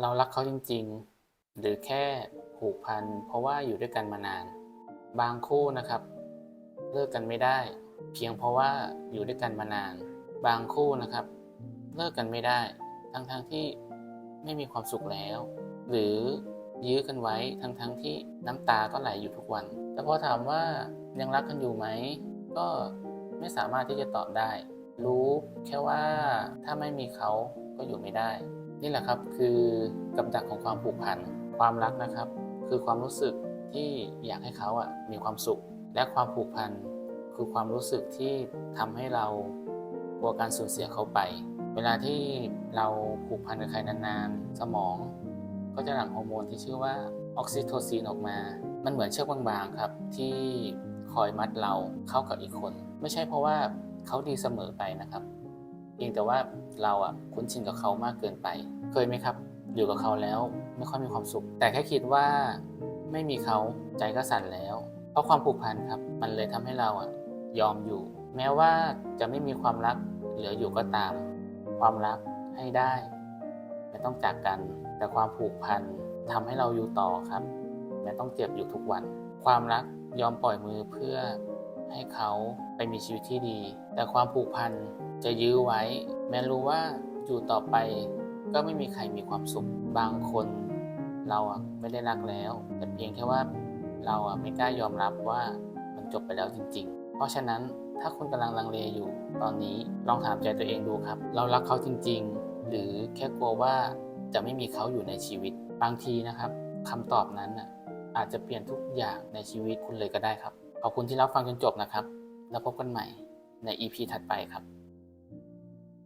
เรารักเขาจริงๆ หรือแค่ผูกพันเพราะว่าอยู่ด้วยกันมานาน บางคู่นะครับ เลิกกันไม่ได้ เพียงเพราะว่าอยู่ด้วยกันมานาน บางคู่นะครับ เลิกกันไม่ได้ ทั้งๆที่ไม่มีความสุขแล้ว หรือยื้อกันไว้ทั้งๆที่น้ำตาก็ไหลอยู่ทุกวัน แต่พอถามว่ายังรักกันอยู่ไหม ก็ไม่สามารถที่จะตอบได้ รู้แค่ว่าถ้าไม่มีเขาก็อยู่ไม่ได้ นี่แหละครับคือกับดักของความผูกพัน ความรักนะครับ คือความรู้สึกที่อยากให้เขาอะมีความสุข และความผูกพันคือความรู้สึกที่ทำให้เรากลัวการสูญเสียเขาไป เวลาที่เราผูกพันกับใครนานๆ สมองก็จะหลั่งฮอร์โมนที่ชื่อว่าออกซิโทซินออกมา มันเหมือนเชือกบางๆครับ ที่คอยมัดเราเข้ากับอีกคน ไม่ใช่เพราะว่าเขาดีเสมอไปนะครับ พียงแต่ว่าเราอะคุ้นชินกับเขามากเกินไป เคยไหมครับ อยู่กับเขาแล้วไม่ค่อยมีความสุข แต่แค่คิดว่าไม่มีเขาใจก็สั่นแล้ว เพราะความผูกพันครับ มันเลยทำให้เราอะยอมอยู่ แม้ว่าจะไม่มีความรักเหลืออยู่ก็ตาม ความรักให้ได้ ไม่ต้องจากกัน แต่ความผูกพันทำให้เราอยู่ต่อครับแม้ต้องเจ็บอยู่ทุกวัน ความรักยอมปล่อยมือเพื่อให้เขาไปมีชีวิตที่ดี แต่ความผูกพัน จะยื้อไว้ แม้รู้ว่าอยู่ต่อไปก็ไม่มีใครมีความสุข บางคนเราอะไม่ได้รักแล้ว แต่เพียงแค่ว่าเราอะไม่กล้ายอมรับว่ามันจบไปแล้วจริง ๆ เพราะฉะนั้นถ้าคุณกำลังลังเลอยู่ ตอนนี้ลองถามใจตัวเองดูครับ เรารักเขาจริง ๆ หรือแค่กลัวว่าจะไม่มีเขาอยู่ในชีวิต บางทีนะครับคำตอบนั้นน่ะอาจจะเปลี่ยนทุกอย่างในชีวิตคุณเลยก็ได้ครับ ขอบคุณที่รับฟังจนจบนะครับ แล้วพบกันใหม่ใน EP ถัดไปครับ